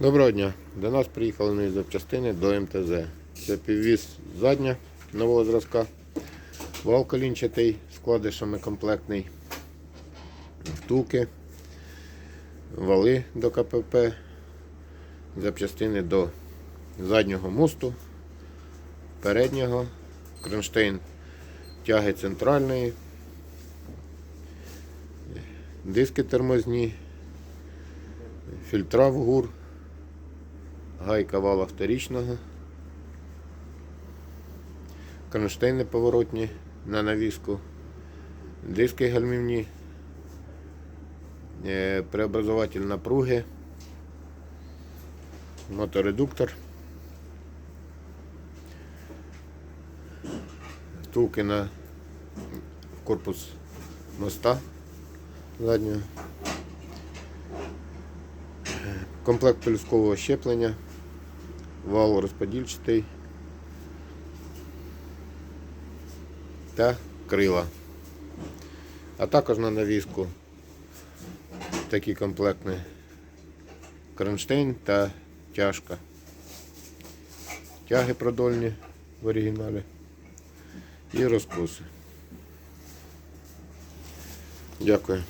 Доброго дня. До нас приїхали нові запчастини до МТЗ. Це піввіз задня нового зразка, вал колінчатий з вкладишами комплектний, втулки, вали до КПП, запчастини до заднього мосту, переднього, кронштейн тяги центральної, диски тормозні, фільтра в гур гайка вала вторічного, кронштейни поворотні на навіску, диски гальмівні, е, преобразователь напруги, моторедуктор, втулки на корпус моста заднього. Комплект пелюсткового щеплення, вал розподільчатий та крила. А також на навіску такі комплектні кронштейн та тяжка. Тяги продольні в оригіналі і розкоси. Дякую.